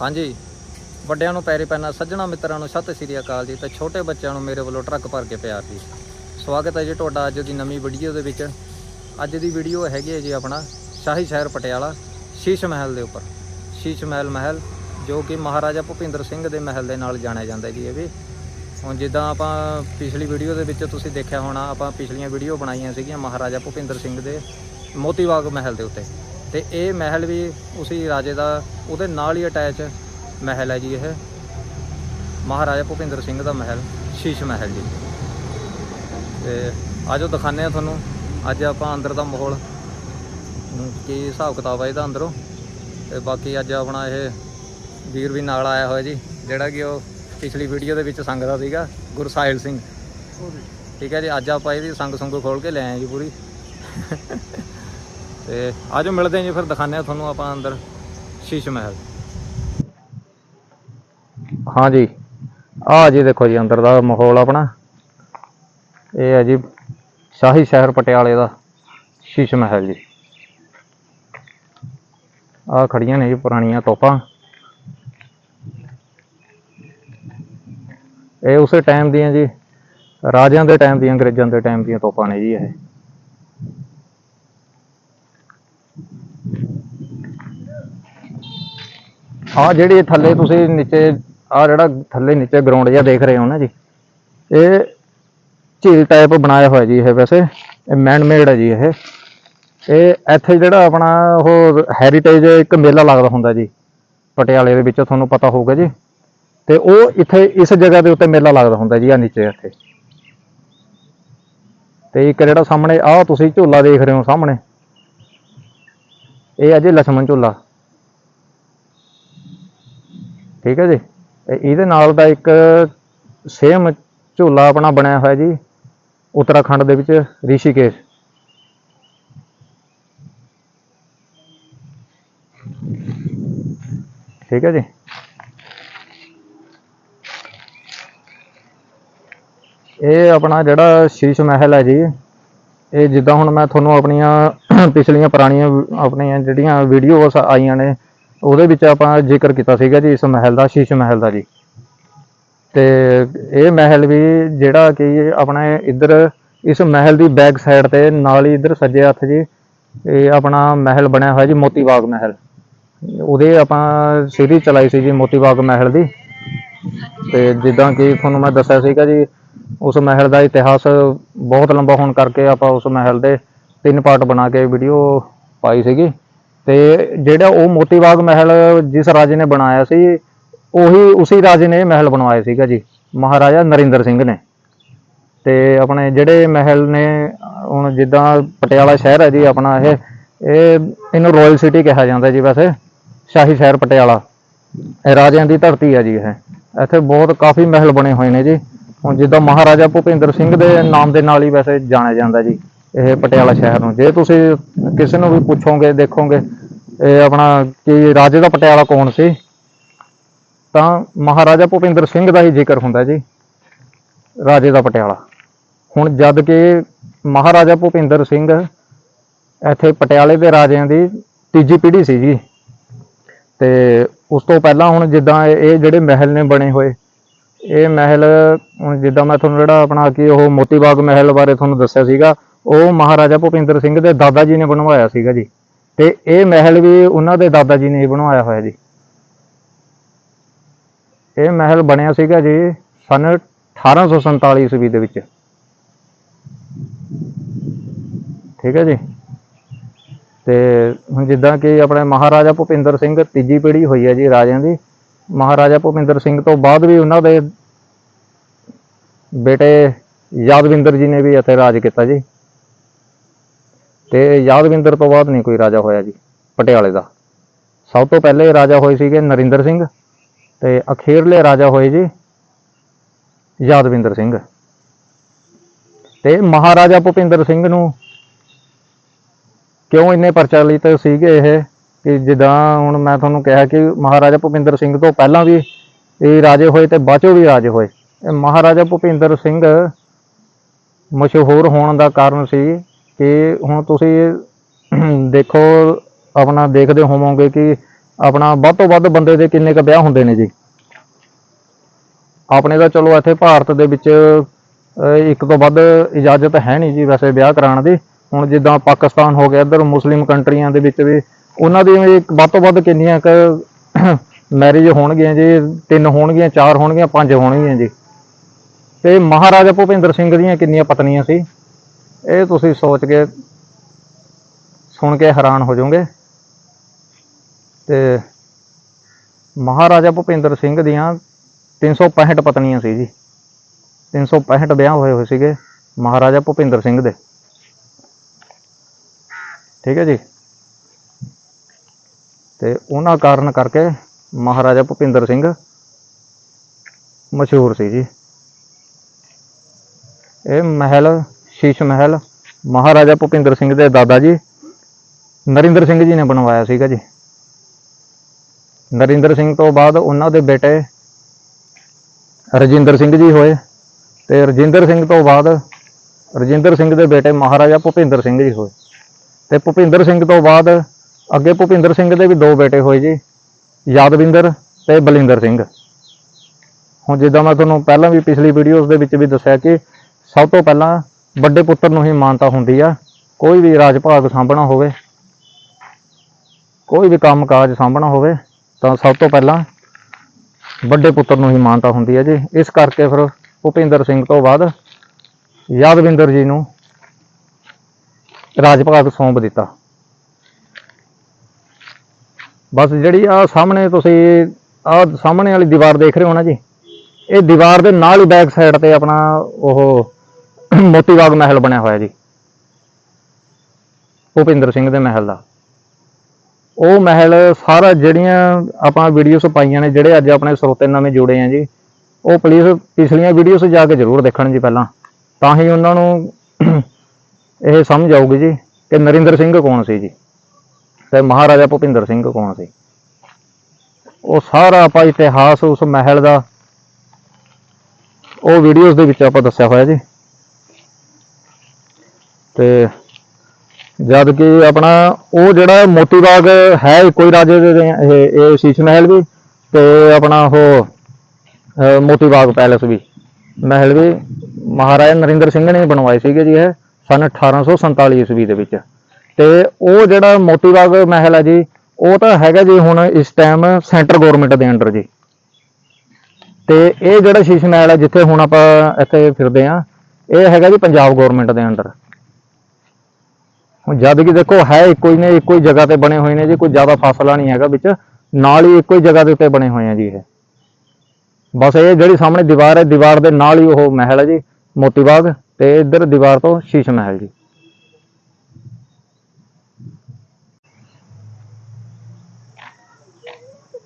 ਹਾਂਜੀ। ਵੱਡਿਆਂ ਨੂੰ ਪੈਰੇ ਪੈਣਾ, ਸੱਜਣਾ ਮਿੱਤਰਾਂ ਨੂੰ ਸਤਿ ਸ੍ਰੀ ਅਕਾਲ ਜੀ ਤੇ ਛੋਟੇ ਬੱਚਿਆਂ ਨੂੰ ਮੇਰੇ ਵੱਲੋਂ ਟਰੱਕ ਭਰ ਕੇ ਪਿਆਰ ਜੀ। ਸਵਾਗਤ ਹੈ ਜੀ ਤੁਹਾਡਾ ਅੱਜ ਦੀ ਨਵੀਂ ਵੀਡੀਓ ਦੇ ਵਿੱਚ। ਅੱਜ ਦੀ ਵੀਡੀਓ ਹੈਗੀ ਹੈ ਜੀ ਆਪਣਾ ਸ਼ਾਹੀ ਸ਼ਹਿਰ ਪਟਿਆਲਾ, ਸ਼ੀਸ਼ ਮਹਿਲ ਦੇ ਉੱਪਰ। ਸ਼ੀਸ਼ ਮਹਿਲ ਮਹਿਲ, ਜੋ ਕਿ ਮਹਾਰਾਜਾ ਭੁਪਿੰਦਰ ਸਿੰਘ ਦੇ ਮਹਿਲ ਦੇ ਨਾਲ ਜਾਣਿਆ ਜਾਂਦਾ ਜੀ ਇਹ ਵੀ। ਹੁਣ ਜਿੱਦਾਂ ਆਪਾਂ ਪਿਛਲੀ ਵੀਡੀਓ ਦੇ ਵਿੱਚ ਤੁਸੀਂ ਦੇਖਿਆ ਹੋਣਾ, ਆਪਾਂ ਪਿਛਲੀਆਂ ਵੀਡੀਓ ਬਣਾਈਆਂ ਸੀਗੀਆਂ ਮਹਾਰਾਜਾ ਭੁਪਿੰਦਰ ਸਿੰਘ ਦੇ ਮੋਤੀਬਾਗ ਮਹਿਲ ਦੇ ਉੱਤੇ। ਤੇ ਇਹ ਮਹਿਲ ਵੀ ਉਸੇ ਰਾਜੇ ਦਾ ਉਹਦੇ ਨਾਲ ਹੀ ਅਟੈਚ ਮਹਿਲ ਹੈ ਜੀ ਇਹ। ਮਹਾਰਾਜਾ ਭੁਪਿੰਦਰ ਸਿੰਘ ਦਾ ਮਹਿਲ ਸ਼ੀਸ਼ ਮਹਿਲ ਜੀ। ਤੇ ਆਜੋ ਦਿਖਾਉਂਦੇ ਆ ਤੁਹਾਨੂੰ ਅੱਜ ਆਪਾਂ ਅੰਦਰ ਦਾ ਮਾਹੌਲ ਕੀ ਹਿਸਾਬ ਕਿਤਾਬ ਹੈ ਇਹਦਾ ਅੰਦਰੋਂ। ਤੇ ਬਾਕੀ ਅੱਜ ਆਪਣਾ ਇਹ ਵੀਰ ਵੀ ਨਾਲ ਆਇਆ ਹੋਇਆ ਜੀ ਜਿਹੜਾ ਕਿ ਉਹ ਪਿਛਲੀ ਵੀਡੀਓ ਦੇ ਵਿੱਚ ਸੰਗਦਾ ਸੀਗਾ ਗੁਰਸਾਹਿਲ ਸਿੰਘ। ਠੀਕ ਹੈ ਜੀ ਅੱਜ ਆਪਾਂ ਇਹਦੀ ਸੰਗ ਸੰਗ ਖੋਲ ਕੇ ਲੈ ਆਏ ਜੀ ਪੂਰੀ। ਤੇ ਆਜੋ ਮਿਲਦੇ ਹਾਂ ਜੀ, ਫਿਰ ਦਿਖਾਉਂਦੇ ਆ ਤੁਹਾਨੂੰ ਆਪਾਂ ਅੰਦਰ ਸ਼ੀਸ਼ ਮਹਿਲ। ਹਾਂ ਜੀ ਆ ਜੀ ਦੇਖੋ ਜੀ, ਅੰਦਰ ਦਾ ਮਾਹੌਲ ਆਪਣਾ। ਇਹ ਹੈ ਜੀ, ਸ਼ਾਹੀ ਸ਼ਹਿਰ ਪਟਿਆਲੇ ਦਾ ਸ਼ੀਸ਼ ਮਹਿਲ ਜੀ। ਆ ਖੜੀਆਂ ਨੇ ਜੀ ਪੁਰਾਣੀਆਂ ਤੋਪਾਂ। ਇਹ ਉਸੇ ਟਾਈਮ ਦੀਆਂ ਜੀ, ਰਾਜਿਆਂ ਦੇ ਟਾਈਮ ਦੀਆਂ, ਅੰਗਰੇਜ਼ਾਂ ਦੇ ਟਾਈਮ ਦੀਆਂ ਤੋਪਾਂ ਨੇ ਜੀ ਇਹ। ਆ ਜਿਹੜੀ ਥੱਲੇ ਤੁਸੀਂ ਨੀਚੇ, ਆ ਜਿਹੜਾ ਥੱਲੇ ਨੀਚੇ ਗਰਾਊਂਡ ਜਿਹਾ ਦੇਖ ਰਹੇ ਹੋ ਨਾ ਜੀ, ਇਹ ਝੀਲ ਟਾਈਪ ਬਣਾਇਆ ਹੋਇਆ ਜੀ ਇਹ ਵੈਸੇ, ਇਹ ਮੈਨ ਮੇਡ ਹੈ ਜੀ ਇਹ। ਇਹ ਇੱਥੇ ਜਿਹੜਾ ਆਪਣਾ ਉਹ ਹੈਰੀਟੇਜ ਇੱਕ ਮੇਲਾ ਲੱਗਦਾ ਹੁੰਦਾ ਜੀ, ਪਟਿਆਲੇ ਦੇ ਵਿੱਚ ਤੁਹਾਨੂੰ ਪਤਾ ਹੋਊਗਾ ਜੀ। ਤੇ ਉਹ ਇੱਥੇ ਇਸ ਜਗ੍ਹਾ ਦੇ ਉੱਤੇ ਮੇਲਾ ਲੱਗਦਾ ਹੁੰਦਾ ਜੀ, ਆ ਨੀਚੇ ਇੱਥੇ। ਤੇ ਇੱਕ ਜਿਹੜਾ ਸਾਹਮਣੇ, ਆਹ ਤੁਸੀਂ ਝੋਲਾ ਦੇਖ ਰਹੇ ਹੋ ਸਾਹਮਣੇ। ਇਹ ਹੈ ਜੀ ਲਛਮਣ ਝੂਲਾ। ਠੀਕ ਹੈ ਜੀ? ਇਹਦੇ ਨਾਲ ਦਾ ਇੱਕ ਸੇਮ ਝੋਲਾ ਆਪਣਾ ਬਣਿਆ ਹੋਇਆ ਜੀ, ਉੱਤਰਾਖੰਡ ਦੇ ਵਿੱਚ, ਰਿਸ਼ੀਕੇਸ਼। ਠੀਕ ਹੈ ਜੀ? ਇਹ ਆਪਣਾ ਜਿਹੜਾ ਸ਼ੀਸ਼ ਮਹਿਲ ਹੈ ਜੀ, ਇਹ ਜਿੱਦਾਂ ਹੁਣ ਮੈਂ ਤੁਹਾਨੂੰ ਆਪਣੀਆਂ ਪਿਛਲੀਆਂ ਪੁਰਾਣੀਆਂ, ਆਪਣੀਆਂ ਜਿਹੜੀਆਂ ਵੀਡੀਓਸ ਆਈਆਂ ਨੇ ਉਹਦੇ ਵਿੱਚ ਆਪਾਂ ਜ਼ਿਕਰ ਕੀਤਾ ਸੀਗਾ ਜੀ ਇਸ ਮਹਿਲ ਦਾ, ਸ਼ੀਸ਼ ਮਹਿਲ ਦਾ ਜੀ। ਤੇ ਇਹ ਮਹਿਲ ਵੀ ਜਿਹੜਾ ਕਿ ਆਪਣਾ ਇੱਧਰ ਇਸ ਮਹਿਲ ਦੀ ਬੈਕ ਸਾਈਡ ਤੇ ਨਾਲ ਹੀ ਇੱਧਰ ਸੱਜੇ ਹੱਥ ਜੀ, ਇਹ ਆਪਣਾ ਮਹਿਲ ਬਣਿਆ ਹੋਇਆ ਜੀ ਮੋਤੀ ਬਾਗ ਮਹਿਲ। ਉਹਦੇ ਆਪਾਂ ਸੀਰੀਜ਼ ਚਲਾਈ ਸੀ ਜੀ ਮੋਤੀ ਬਾਗ ਮਹਿਲ ਦੀ। ਤੇ ਜਿੱਦਾਂ ਕਿ ਤੁਹਾਨੂੰ ਮੈਂ ਦੱਸਿਆ ਸੀਗਾ ਜੀ, ਉਸ ਮਹਿਲ ਦਾ ਇਤਿਹਾਸ ਬਹੁਤ ਲੰਬਾ ਹੋਣ ਕਰਕੇ ਆਪਾਂ ਉਸ ਮਹਿਲ ਦੇ ਤਿੰਨ ਪਾਰਟ ਬਣਾ ਕੇ ਵੀਡੀਓ ਪਾਈ ਸੀਗੀ। ਤੇ ਜਿਹੜਾ ਉਹ ਮੋਤੀ ਬਾਗ ਮਹਿਲ ਜਿਸ ਰਾਜੇ ਨੇ ਬਣਾਇਆ ਸੀ, ਉਹੀ, ਉਸੇ ਰਾਜੇ ਨੇ ਇਹ ਮਹਿਲ ਬਣਵਾਇਆ ਸੀਗਾ ਜੀ, ਮਹਾਰਾਜਾ ਨਰਿੰਦਰ ਸਿੰਘ ਨੇ। ਤੇ ਆਪਣੇ ਜਿਹੜੇ ਮਹਿਲ ਨੇ, ਹੁਣ ਜਿੱਦਾਂ ਪਟਿਆਲਾ ਸ਼ਹਿਰ ਹੈ ਜੀ ਆਪਣਾ ਇਹ ਇਹ ਇਹਨੂੰ ਰਾਇਲ ਸਿਟੀ ਕਿਹਾ ਜਾਂਦਾ ਜੀ ਵੈਸੇ, ਸ਼ਾਹੀ ਸ਼ਹਿਰ ਪਟਿਆਲਾ। ਇਹ ਰਾਜਿਆਂ ਦੀ ਧਰਤੀ ਹੈ ਜੀ ਇਹ। ਇੱਥੇ ਬਹੁਤ ਕਾਫੀ ਮਹਿਲ ਬਣੇ ਹੋਏ ਨੇ ਜੀ। ਹੁਣ ਜਿੱਦਾਂ ਮਹਾਰਾਜਾ ਭੁਪਿੰਦਰ ਸਿੰਘ ਦੇ ਨਾਮ ਦੇ ਨਾਲ ਹੀ ਵੈਸੇ ਜਾਣਿਆ ਜਾਂਦਾ ਜੀ, ਇਹ ਪਟਿਆਲਾ ਸ਼ਹਿਰ ਨੂੰ। ਜੇ ਤੁਸੀਂ ਕਿਸੇ ਨੂੰ ਵੀ ਪੁੱਛੋਗੇ, ਦੇਖੋਗੇ ਇਹ ਆਪਣਾ ਕਿ ਰਾਜੇ ਦਾ ਪਟਿਆਲਾ ਕੌਣ ਸੀ? ਤਾਂ ਮਹਾਰਾਜਾ ਭੁਪਿੰਦਰ ਸਿੰਘ ਦਾ ਹੀ ਜ਼ਿਕਰ ਹੁੰਦਾ ਜੀ, ਰਾਜੇ ਦਾ ਪਟਿਆਲਾ। ਹੁਣ ਜਦ ਕਿ ਮਹਾਰਾਜਾ ਭੁਪਿੰਦਰ ਸਿੰਘ ਇੱਥੇ ਪਟਿਆਲੇ ਦੇ ਰਾਜਿਆਂ ਦੀ ਤੀਜੀ ਪੀੜ੍ਹੀ ਸੀ ਜੀ। ਤੇ ਉਸ ਤੋਂ ਪਹਿਲਾਂ ਹੁਣ ਜਿੱਦਾਂ ਇਹ ਇਹ ਜਿਹੜੇ ਮਹਿਲ ਨੇ ਬਣੇ ਹੋਏ, ਇਹ ਮਹਿਲ, ਹੁਣ ਜਿੱਦਾਂ ਮੈਂ ਤੁਹਾਨੂੰ ਜਿਹੜਾ ਆਪਣਾ ਕਿ ਉਹ ਮੋਤੀ ਬਾਗ ਮਹਿਲ ਬਾਰੇ ਤੁਹਾਨੂੰ ਦੱਸਿਆ ਸੀਗਾ, ਉਹ ਮਹਾਰਾਜਾ ਭੁਪਿੰਦਰ ਸਿੰਘ ਦੇ ਦਾਦਾ ਜੀ ਨੇ ਬਣਵਾਇਆ ਸੀਗਾ ਜੀ। ਤੇ ਇਹ ਮਹਿਲ ਵੀ ਉਹਨਾਂ ਦੇ ਦਾਦਾ ਜੀ ਨੇ ਬਣਵਾਇਆ ਹੋਇਆ ਜੀ। ਇਹ ਮਹਿਲ ਬਣਿਆ ਸੀਗਾ ਜੀ ਸਨ 1847 ਈਸਵੀ ਦੇ ਵਿੱਚ। ਠੀਕ ਹੈ ਜੀ। ਤੇ ਹੁਣ ਜਿੱਦਾਂ ਕਿ ਆਪਣੇ ਮਹਾਰਾਜਾ ਭੁਪਿੰਦਰ ਸਿੰਘ ਤੀਜੀ ਪੀੜ੍ਹੀ ਹੋਈ ਹੈ ਜੀ ਰਾਜਿਆਂ ਦੀ, ਮਹਾਰਾਜਾ ਭੁਪਿੰਦਰ ਸਿੰਘ ਤੋਂ ਬਾਅਦ ਵੀ ਉਹਨਾਂ ਦੇ ਬੇਟੇ ਯਾਦਵਿੰਦਰ ਜੀ ਨੇ ਵੀ ਇੱਥੇ ਰਾਜ ਕੀਤਾ ਜੀ। ਤੇ ਯਾਦਵਿੰਦਰ ਤੋਂ ਬਾਅਦ ਨਹੀਂ ਕੋਈ ਰਾਜਾ ਹੋਇਆ ਜੀ, ਪਟਿਆਲੇ ਦਾ। ਸਭ ਤੋਂ ਪਹਿਲੇ ਰਾਜਾ ਹੋਏ ਸੀਗੇ ਨਰਿੰਦਰ ਸਿੰਘ ਤੇ ਅਖੀਰਲੇ ਰਾਜਾ ਹੋਏ ਜੀ ਯਾਦਵਿੰਦਰ ਸਿੰਘ। ਤੇ ਮਹਾਰਾਜਾ ਭੁਪਿੰਦਰ ਸਿੰਘ ਨੂੰ ਕਿਉਂ ਇੰਨੇ ਪ੍ਰਚਲਿਤ ਸੀਗੇ ਇਹ? ਕਿ ਜਿੱਦਾਂ ਹੁਣ ਮੈਂ ਤੁਹਾਨੂੰ ਕਿਹਾ ਕਿ ਮਹਾਰਾਜਾ ਭੁਪਿੰਦਰ ਸਿੰਘ ਤੋਂ ਪਹਿਲਾਂ ਵੀ ਇਹ ਰਾਜੇ ਹੋਏ ਤੇ ਬਾਅਦ ਚੋਂ ਵੀ ਰਾਜੇ ਹੋਏ। ਇਹ ਮਹਾਰਾਜਾ ਭੁਪਿੰਦਰ ਸਿੰਘ ਮਸ਼ਹੂਰ ਹੋਣ ਦਾ ਕਾਰਨ ਸੀ ਕਿ ਹੁਣ ਤੁਸੀਂ ਦੇਖੋ, ਆਪਣਾ ਦੇਖਦੇ ਹੋਵੋਗੇ ਕਿ ਆਪਣਾ ਵੱਧ ਤੋਂ ਵੱਧ ਬੰਦੇ ਦੇ ਕਿੰਨੇ ਕ ਵਿਆਹ ਹੁੰਦੇ ਨੇ ਜੀ। ਆਪਣੇ ਤਾਂ ਚਲੋ ਇੱਥੇ ਭਾਰਤ ਦੇ ਵਿੱਚ ਇੱਕ ਤੋਂ ਵੱਧ ਇਜਾਜ਼ਤ ਹੈ ਨਹੀਂ ਜੀ ਵੈਸੇ ਵਿਆਹ ਕਰਾਉਣ ਦੀ। ਹੁਣ ਜਿੱਦਾਂ ਪਾਕਿਸਤਾਨ ਹੋ ਗਿਆ, ਇੱਧਰ ਮੁਸਲਿਮ ਕੰਟਰੀਆਂ ਦੇ ਵਿੱਚ ਵੀ ਉਹਨਾਂ ਦੀ ਵੱਧ ਤੋਂ ਵੱਧ ਕਿੰਨੀਆਂ ਕ ਮੈਰਿਜ ਹੋਣਗੀਆਂ ਜੀ, ਤਿੰਨ ਹੋਣਗੀਆਂ, ਚਾਰ ਹੋਣਗੀਆਂ, ਪੰਜ ਹੋਣਗੀਆਂ ਜੀ। ਤੇ ਮਹਾਰਾਜਾ ਭੁਪਿੰਦਰ ਸਿੰਘ ਦੀਆਂ ਕਿੰਨੀਆਂ ਪਤਨੀਆਂ ਸੀ? ਇਹ ਤੁਸੀਂ ਸੋਚ ਕੇ, ਸੁਣ ਕੇ ਹੈਰਾਨ ਹੋ ਜਾਓਗੇ। ਤੇ ਮਹਾਰਾਜਾ ਭੁਪਿੰਦਰ ਸਿੰਘ ਦੀਆਂ 365 ਪਤਨੀਆਂ ਸੀ ਜੀ। 365 ਵਿਆਹ ਹੋਏ ਹੋਏ ਸੀਗੇ ਮਹਾਰਾਜਾ ਭੁਪਿੰਦਰ ਸਿੰਘ ਦੇ। ਠੀਕ ਹੈ ਜੀ। ਤੇ ਉਹਨਾਂ ਕਾਰਨ ਕਰਕੇ ਮਹਾਰਾਜਾ ਭੁਪਿੰਦਰ ਸਿੰਘ ਮਸ਼ਹੂਰ ਸੀ ਜੀ। ਇਹ ਮਹਿਲ ਸ਼ੀਸ਼ ਮਹਿਲ, ਮਹਾਰਾਜਾ ਭੁਪਿੰਦਰ ਸਿੰਘ ਦੇ ਦਾਦਾ ਜੀ, ਨਰਿੰਦਰ ਸਿੰਘ ਜੀ ਨੇ ਬਣਵਾਇਆ ਸੀਗਾ ਜੀ। ਨਰਿੰਦਰ ਸਿੰਘ ਤੋਂ ਬਾਅਦ ਉਹਨਾਂ ਦੇ ਬੇਟੇ ਰਜਿੰਦਰ ਸਿੰਘ ਜੀ ਹੋਏ ਤੇ ਰਜਿੰਦਰ ਸਿੰਘ ਤੋਂ ਬਾਅਦ ਰਜਿੰਦਰ ਸਿੰਘ ਦੇ ਬੇਟੇ ਮਹਾਰਾਜਾ ਭੁਪਿੰਦਰ ਸਿੰਘ ਜੀ ਹੋਏ। ਤੇ ਭੁਪਿੰਦਰ ਸਿੰਘ ਤੋਂ ਬਾਅਦ ਅੱਗੇ ਭੁਪਿੰਦਰ ਸਿੰਘ ਦੇ ਵੀ ਦੋ ਬੇਟੇ ਹੋਏ ਜੀ, ਯਾਦਵਿੰਦਰ ਤੇ ਬਲਿੰਦਰ ਸਿੰਘ। ਹੁਣ ਜਿੱਦਾਂ ਮੈਂ ਤੁਹਾਨੂੰ ਪਹਿਲਾਂ ਵੀ ਪਿਛਲੀ ਵੀਡੀਓਜ਼ ਦੇ ਵਿੱਚ ਵੀ ਦੱਸਿਆ ਕਿ ਸਭ ਤੋਂ ਪਹਿਲਾਂ ਵੱਡੇ ਪੁੱਤਰ ਨੂੰ ਹੀ ਮਾਨਤਾ ਹੁੰਦੀ ਆ। ਕੋਈ ਵੀ ਰਾਜ ਭਾਗ ਸਾਂਭਣਾ ਹੋਵੇ, ਕੋਈ ਵੀ ਕੰਮ ਕਾਜ ਸਾਂਭਣਾ ਹੋਵੇ, ਤਾਂ ਸਭ ਤੋਂ ਪਹਿਲਾਂ ਵੱਡੇ ਪੁੱਤਰ ਨੂੰ ਹੀ ਮਾਨਤਾ ਹੁੰਦੀ ਹੈ ਜੀ। ਇਸ ਕਰਕੇ ਫਿਰ ਭੁਪਿੰਦਰ ਸਿੰਘ ਤੋਂ ਬਾਅਦ ਯਾਦਵਿੰਦਰ ਜੀ ਨੂੰ ਰਾਜ ਭਾਗ ਸੌਂਪ ਦਿੱਤਾ। ਬਸ ਜਿਹੜੀ ਆ ਸਾਹਮਣੇ ਤੁਸੀਂ ਆ ਸਾਹਮਣੇ ਵਾਲੀ ਦੀਵਾਰ ਦੇਖ ਰਹੇ ਹੋ ਨਾ ਜੀ, ਇਹ ਦੀਵਾਰ ਦੇ ਨਾਲ ਹੀ ਬੈਕ ਸਾਈਡ ਤੇ ਆਪਣਾ ਉਹ ਮੋਤੀ ਬਾਗ ਮਹਿਲ ਬਣਿਆ ਹੋਇਆ ਜੀ। ਭੁਪਿੰਦਰ ਸਿੰਘ ਦੇ ਮਹਿਲ ਦਾ। ਉਹ ਮਹਿਲ ਸਾਰਾ ਜਿਹੜੀਆਂ ਆਪਾਂ ਵੀਡੀਓਸ ਪਾਈਆਂ ਨੇ, ਜਿਹੜੇ ਅੱਜ ਆਪਣੇ ਸਰੋਤੇ ਨਵੇਂ ਜੁੜੇ ਆ ਜੀ, ਉਹ ਪਲੀਜ਼ ਪਿਛਲੀਆਂ ਵੀਡੀਓਸ ਜਾ ਕੇ ਜ਼ਰੂਰ ਦੇਖਣ ਜੀ ਪਹਿਲਾਂ। ਤਾਂ ਹੀ ਉਹਨਾਂ ਨੂੰ ਇਹ ਸਮਝ ਆਊਗੀ ਜੀ ਕਿ ਨਰਿੰਦਰ ਸਿੰਘ ਕੌਣ ਸੀ ਜੀ ਤੇ ਮਹਾਰਾਜਾ ਭੁਪਿੰਦਰ ਸਿੰਘ ਕੌਣ ਸੀ। ਉਹ ਸਾਰਾ ਆਪਾਂ ਇਤਿਹਾਸ ਉਸ ਮਹਿਲ ਦਾ, ਉਹ ਵੀਡੀਓਜ਼ ਦੇ ਵਿੱਚ ਆਪਾਂ ਦੱਸਿਆ ਹੋਇਆ ਜੀ। ਤੇ ਜਦ ਕਿ ਆਪਣਾ ਉਹ ਜਿਹੜਾ ਮੋਤੀ ਬਾਗ ਹੈ ਇੱਕੋ ਹੀ ਰਾਜੇ ਦੇ ਇਹ ਇਹ ਸ਼ੀਸ਼ ਮਹਿਲ ਵੀ ਤੇ ਆਪਣਾ ਉਹ ਮੋਤੀ ਬਾਗ ਪੈਲੇਸ ਵੀ। ਮਹਿਲ ਵੀ ਮਹਾਰਾਜਾ ਨਰਿੰਦਰ ਸਿੰਘ ਨੇ ਬਣਵਾਏ ਸੀਗੇ ਜੀ ਇਹ ਸਨ 1847 ਈਸਵੀ ਦੇ ਵਿੱਚ। ਤੇ ਉਹ ਜਿਹੜਾ ਮੋਤੀ ਬਾਗ ਮਹਿਲ ਹੈ ਜੀ, ਉਹ ਤਾਂ ਹੈਗਾ ਜੀ ਹੁਣ ਇਸ ਟਾਈਮ ਸੈਂਟਰ ਗਵਰਨਮੈਂਟ ਦੇ ਅੰਡਰ ਜੀ। ਤੇ ਇਹ ਜਿਹੜਾ ਸ਼ੀਸ਼ ਮਹਿਲ ਹੈ, ਜਿੱਥੇ ਹੁਣ ਆਪਾਂ ਇੱਥੇ ਫਿਰਦੇ ਆ ਇਹ ਹੈਗਾ ਜੀ ਪੰਜਾਬ ਗਵਰਨਮੈਂਟ ਦੇ ਅੰਡਰ ਹੁਣ ਜਦ ਕਿ ਦੇਖੋ ਹੈ ਇੱਕੋ ਹੀ ਨੇ, ਇੱਕੋ ਹੀ ਜਗ੍ਹਾ ਤੇ ਬਣੇ ਹੋਏ ਨੇ ਜੀ, ਕੋਈ ਜ਼ਿਆਦਾ ਫਾਸਲਾ ਨਹੀਂ ਹੈਗਾ ਵਿੱਚ। ਨਾਲ ਹੀ ਇੱਕੋ ਹੀ ਜਗ੍ਹਾ ਦੇ ਉੱਤੇ ਬਣੇ ਹੋਏ ਆ ਜੀ ਇਹ। ਬਸ ਇਹ ਜਿਹੜੀ ਸਾਹਮਣੇ ਦੀਵਾਰ ਹੈ, ਦੀਵਾਰ ਦੇ ਨਾਲ ਹੀ ਉਹ ਮਹਿਲ ਹੈ ਜੀ, ਮੋਤੀ ਬਾਗ ਤੇ ਇੱਧਰ ਦੀਵਾਰ ਤੋਂ ਸ਼ੀਸ਼ ਮਹਿਲ ਜੀ।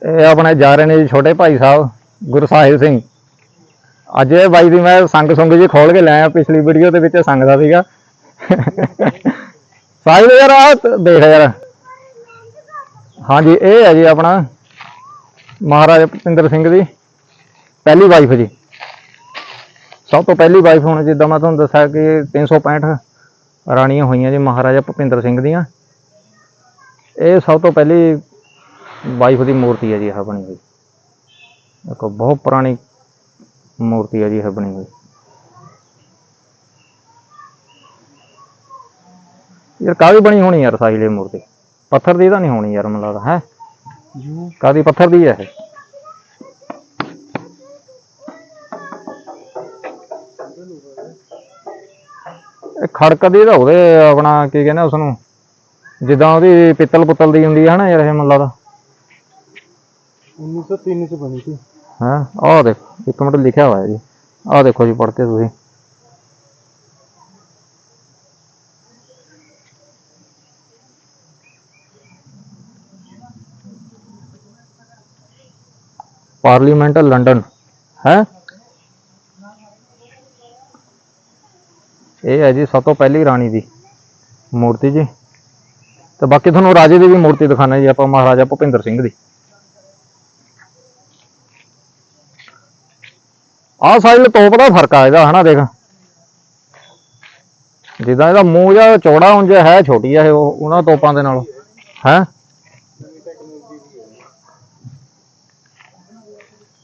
ਇਹ ਆਪਣੇ ਜਾ ਰਹੇ ਨੇ ਜੀ ਛੋਟੇ ਭਾਈ ਸਾਹਿਬ ਗੁਰਸਾਹਿਬ ਸਿੰਘ। ਅੱਜ ਇਹ ਬਾਈ ਦੀ ਮੈਂ ਸੰਗ ਸੰਗ ਜੀ ਖੋਲ ਕੇ ਲੈ ਆਇਆ, ਪਿਛਲੀ ਵੀਡੀਓ ਦੇ ਵਿੱਚ ਸੰਗ ਦਾ ਸੀਗਾ। ਸਾਹਿਬ ਯਾਰ ਆ ਦੇਖ ਯਾਰ। ਹਾਂਜੀ, ਇਹ ਹੈ ਜੀ ਆਪਣਾ ਮਹਾਰਾਜਾ ਭੁਪਿੰਦਰ ਸਿੰਘ ਦੀ ਪਹਿਲੀ ਵਾਈਫ ਜੀ। ਸਭ ਤੋਂ ਪਹਿਲੀ ਵਾਈਫ ਹੁਣ ਜਿੱਦਾਂ ਮੈਂ ਤੁਹਾਨੂੰ ਦੱਸਿਆ ਕਿ 365 ਰਾਣੀਆਂ ਹੋਈਆਂ ਜੀ ਮਹਾਰਾਜਾ ਭੁਪਿੰਦਰ ਸਿੰਘ ਦੀਆਂ। ਇਹ ਸਭ ਤੋਂ ਪਹਿਲੀ ਵਾਈਫ ਦੀ ਮੂਰਤੀ ਹੈ ਜੀ, ਇਹ ਬਣੀ ਹੋਈ। ਦੇਖੋ, ਬਹੁਤ ਪੁਰਾਣੀ ਮੂਰਤੀ ਹੈ ਜੀ, ਇਹ ਬਣੀ ਹੋਈ। ਯਾਰ ਕਾਹਦੀ ਬਣੀ ਹੋਣੀ ਯਾਰ ਇਹ ਮੂਰਤੀ? ਪੱਥਰ ਦੀ ਤਾਂ ਨਹੀਂ ਹੋਣੀ ਯਾਰ ਮੈਨੂੰ ਲੱਗਦਾ ਹੈ? ਕਾਹਦੀ ਪੱਥਰ ਦੀ ਹੈ ਇਹ? ਇਹ ਖੜਕ ਦੀ ਤਾਂ ਉਹਦੇ ਆਪਣਾ ਕੀ ਕਹਿੰਦੇ ਉਸ ਨੂੰ ਜਿੱਦਾਂ ਉਹਦੀ ਪਿੱਤਲ ਪੁੱਤਲ ਦੀ ਹੁੰਦੀ ਹੈ ਨਾ ਯਾਰ ਇਹ ਮੈਨੂੰ ਲੱਗਦਾ। 1903 ਚ ਬਣੀ ਸੀ। ਹਾਂ? ਆਹ ਦੇਖੋ ਇੱਕ ਮਿੰਟ ਲਿਖਿਆ ਹੋਇਆ ਜੀ। ਆਹ ਦੇਖੋ ਜੀ ਪੜ੍ਹ ਕੇ ਤੁਸੀਂ। ਪਾਰਲੀਮੈਂਟ ਲੰਡਨ, ਹੈ? ਇਹ ਹੈ ਜੀ ਸਭ ਤੋਂ ਪਹਿਲੀ ਰਾਣੀ ਦੀ ਮੂਰਤੀ ਜੀ। ਤੇ ਬਾਕੀ ਤੁਹਾਨੂੰ ਰਾਜੇ ਦੀ ਵੀ ਮੂਰਤੀ ਦਿਖਾਣਾ ਜੀ, ਆਪਾਂ ਮਹਾਰਾਜਾ ਭੁਪਿੰਦਰ ਸਿੰਘ ਦੀ। ਆਹ ਸਾਈਡ ਤੋਪ ਦਾ ਫ਼ਰਕ ਆ ਇਹਦਾ, ਹਨਾ ਦੇਖ। ਜਿੱਦਾਂ ਇਹਦਾ ਮੂੰਹ ਜਿਹਾ ਚੌੜਾ ਉਂਝ ਹੈ, ਛੋਟੀ ਆ ਇਹ ਉਹ ਉਹਨਾਂ ਤੋਪਾਂ ਦੇ ਨਾਲ, ਹੈ?